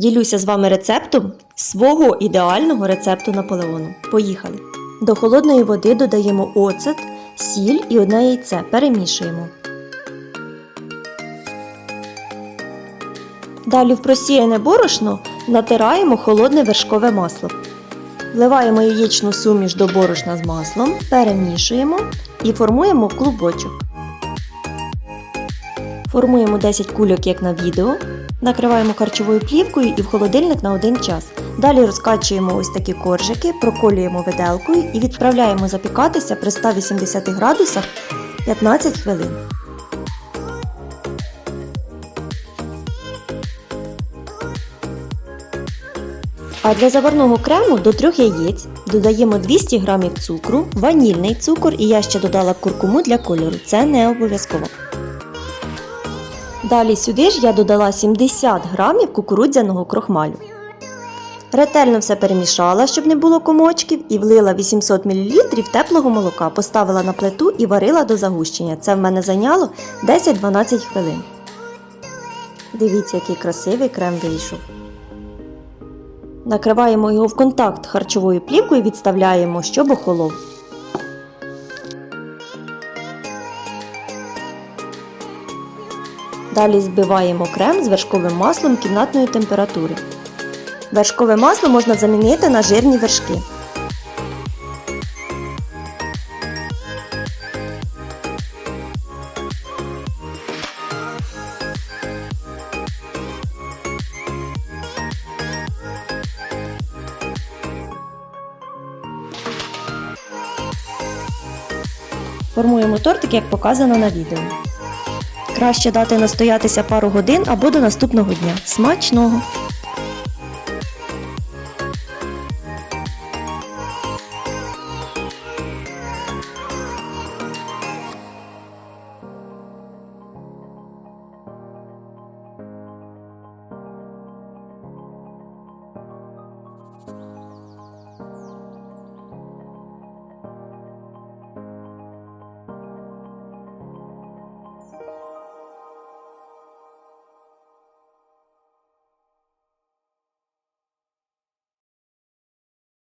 Ділюся з вами рецептом свого ідеального рецепту Наполеону. Поїхали! До холодної води додаємо оцет, сіль і одне яйце. Перемішуємо. Далі в просіяне борошно натираємо холодне вершкове масло. Вливаємо яєчну суміш до борошна з маслом, перемішуємо і формуємо клубочок. Формуємо 10 кульок, як на відео. Накриваємо харчовою плівкою і в холодильник на 1 час. Далі розкачуємо ось такі коржики, проколюємо виделкою і відправляємо запікатися при 180 градусах 15 хвилин. А для заварного крему до 3 яєць додаємо 200 г цукру, ванільний цукор і я ще додала куркуму для кольору. Це не обов'язково. Далі сюди ж я додала 70 г кукурудзяного крохмалю. Ретельно все перемішала, щоб не було комочків, і влила 800 мл теплого молока, поставила на плиту і варила до загущення. Це в мене зайняло 10-12 хвилин. Дивіться, який красивий крем вийшов. Накриваємо його в контакт харчовою плівкою і відставляємо, щоб охолов. Далі збиваємо крем з вершковим маслом кімнатної температури. Вершкове масло можна замінити на жирні вершки. Формуємо тортик, як показано на відео. Краще дати настоятися пару годин або до наступного дня. Смачного!